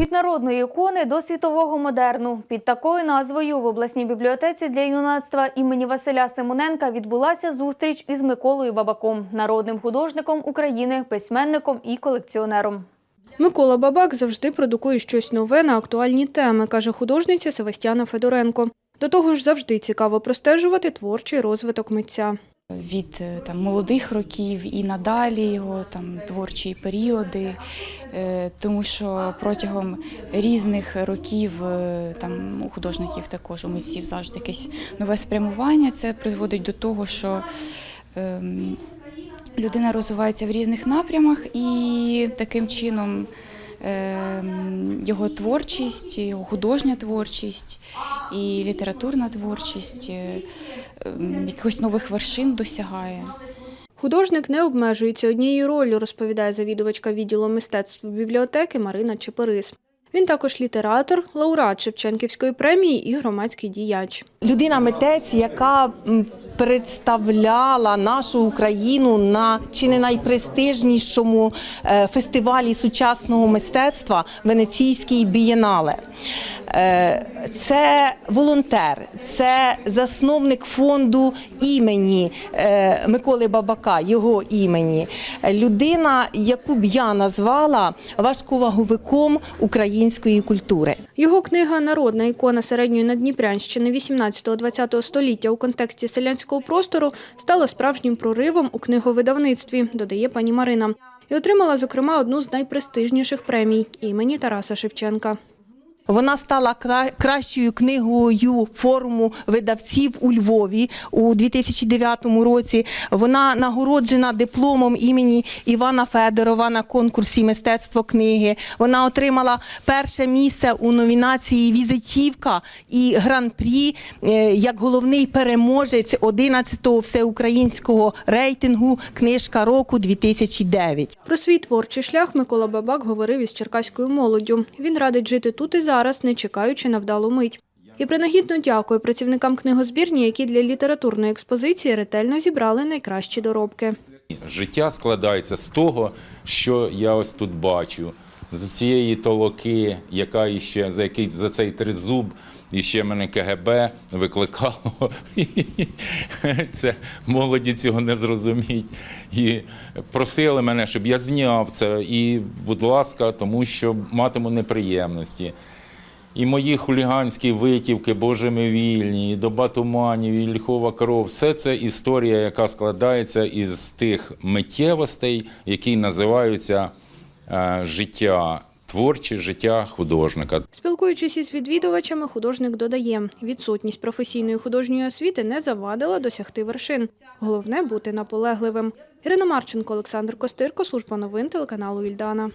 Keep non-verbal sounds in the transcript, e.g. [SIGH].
Від народної ікони до світового модерну під такою назвою в обласній бібліотеці для юнацтва імені Василя Симоненка відбулася зустріч із Миколою Бабаком, народним художником України, письменником і колекціонером. Микола Бабак завжди продукує щось нове на актуальні теми, каже художниця Севастьяна Федоренко. До того ж, завжди цікаво простежувати творчий розвиток митця. Від е, там молодих років і надалі його там творчі періоди, Е, тому що протягом різних років е, там у художників також у митців завжди якесь нове спрямування. Це призводить до того, що ем, людина розвивається в різних напрямах і таким чином. Ем, Його творчість, його художня творчість і літературна творчість е, ем, якихось нових вершин досягає. Художник не обмежується однією роллю, розповідає завідувачка відділу мистецтв бібліотеки Марина Чепорис. Він також літератор, лауреат Шевченківської премії і громадський діяч. людина-митець, яка м, представляла нашу Україну на чи не найпрестижнішому е, фестивалі сучасного мистецтва Венеційській бієнале. Е, Це волонтер, це засновник фонду імені е, Миколи Бабака, його імені. Людина, яку б я назвала важковаговиком української культури. Його книга Народна ікона середньої Надніпрянщини 18-20 століття у контексті селянського простору стала справжнім проривом у книговидавництві, додає пані Марина. І отримала, зокрема, одну з найпрестижніших премій імені Тараса Шевченка. Вона стала кращою книгою форуму видавців у Львові у 2009 році. Вона нагороджена дипломом імені Івана Федорова на конкурсі мистецтво книги. Вона отримала перше місце у номінації Візитівка і гран-прі е, як головний переможець 11-го всеукраїнського рейтингу Книжка року 2009. Про свій творчий шлях Микола Бабак говорив із черкаською молоддю. Він радить жити тут і зараз, не чекаючи на вдалу мить. І принагідно дякує працівникам книгозбірні, які для літературної експозиції ретельно зібрали найкращі доробки. Життя складається з того, що я ось тут бачу. З цієї толоки, яка іще за який за цей тризуб, і ще мене КГБ викликало. [LAUGHS] Це молоді цього не зрозуміть. І просили мене, щоб я зняв це. І, будь ласка, тому що матиму неприємності. І мої хуліганські витівки, Боже ми вільні, і доба туманів, і ліхова кров все це історія, яка складається із тих миттєвостей, які називаються е, життя творче, життя художника. Спілкуючись із відвідувачами, художник додає, відсутність професійної художньої освіти не завадила досягти вершин. Головне бути наполегливим. Ірина Марченко, Олександр Костирко, служба новин телеканалу Ільдана.